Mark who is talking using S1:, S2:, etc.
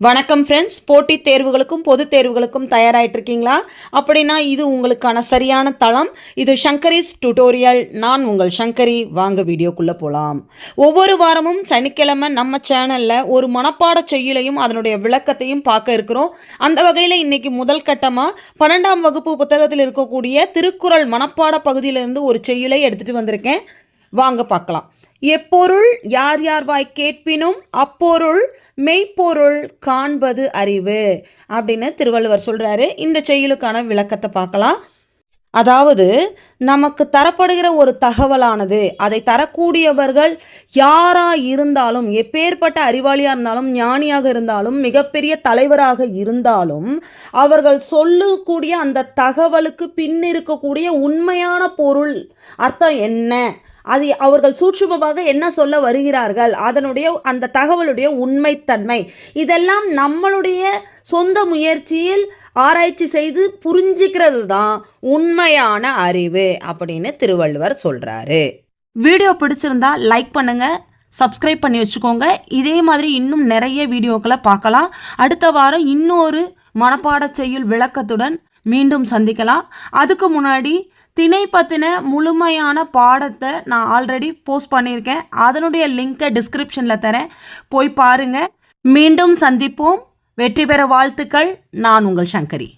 S1: வணக்கம் ஃப்ரெண்ட்ஸ் போட்டித் தேர்வுகளுக்கும் பொதுத் தேர்வுகளுக்கும் தயாராகிட்டு இருக்கீங்களா அப்படின்னா இது உங்களுக்கான சரியான தளம். இது சங்கரிஸ் டுட்டோரியல் நான் உங்கள் சங்கரி வாங்க வீடியோக்குள்ளே போகலாம் ஒவ்வொரு வாரமும் சனிக்கிழமை நம்ம சேனலில் ஒரு மனப்பாட செய்யுளையும் அதனுடைய விளக்கத்தையும் பார்க்க இருக்கிறோம். அந்த வகையில் இன்றைக்கி முதல் கட்டமாக பன்னெண்டாம் வகுப்பு புத்தகத்தில் இருக்கக்கூடிய திருக்குறள் மனப்பாட பகுதியிலிருந்து ஒரு செய்யுளை எடுத்துகிட்டு வந்திருக்கேன். வாங்க பார்க்கலாம். எப்பொருள் யார் யார் வாய் கேட்பினும் அப்பொருள் மெய்ப்பொருள் காண்பது அறிவு. அப்படின்னு திருவள்ளுவர் சொல்கிறாரு இந்த செயலுக்கான விளக்கத்தை பார்க்கலாம். அதாவது நமக்கு தரப்படுகிற ஒரு தகவலானது அதை தரக்கூடியவர்கள் யாராக இருந்தாலும் எப்பேற்பட்ட அறிவாளியாக இருந்தாலும் ஞானியாக இருந்தாலும் மிகப்பெரிய தலைவராக இருந்தாலும் அவர்கள் சொல்லக்கூடிய அந்த தகவலுக்கு பின் இருக்கக்கூடிய உண்மையான பொருள் அர்த்தம் என்ன? அது அவர்கள் சூட்சுமமாக என்ன சொல்ல வருகிறார்கள்? அதனுடைய அந்த தகவலுடைய உண்மைத்தன்மை. இதெல்லாம் நம்மளுடைய சொந்த முயற்சியில் ஆராய்ச்சி செய்து புரிஞ்சிக்கிறது தான் உண்மையான அறிவு அப்படின்னு திருவள்ளுவர் சொல்கிறாரு வீடியோ பிடிச்சிருந்தா லைக் பண்ணுங்க சப்ஸ்கிரைப் பண்ணி வச்சுக்கோங்க. இதே மாதிரி இன்னும் நிறைய வீடியோக்களை பார்க்கலாம். அடுத்த வாரம் இன்னொரு மனப்பாட செய்யுள் விளக்கத்துடன் மீண்டும் சந்திக்கலாம். அதுக்கு முன்னாடி திணை பற்றின முழுமையான பாடத்தை நான் ஆல்ரெடி போஸ்ட் பண்ணியிருக்கேன். அதனுடைய லிங்கை டிஸ்கிரிப்ஷனில் தரேன். போய் பாருங்கள் மீண்டும் சந்திப்போம். வெற்றி பெற வாழ்த்துக்கள். நான் உங்கள் சங்கரி.